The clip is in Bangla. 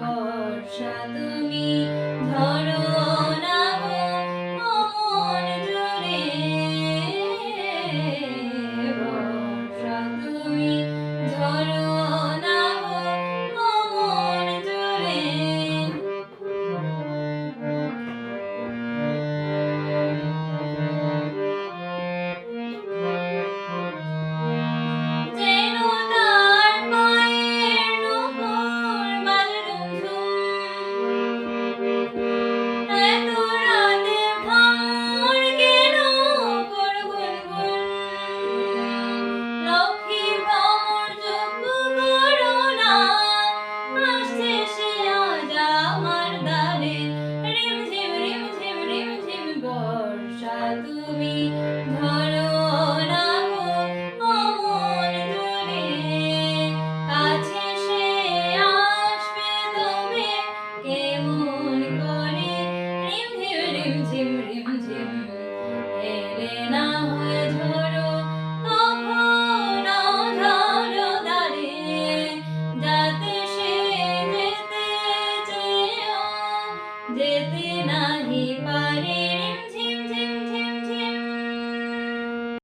বর্ষা তুমি ধরো তুমি ধরো না মন জোরে। নাহি পারে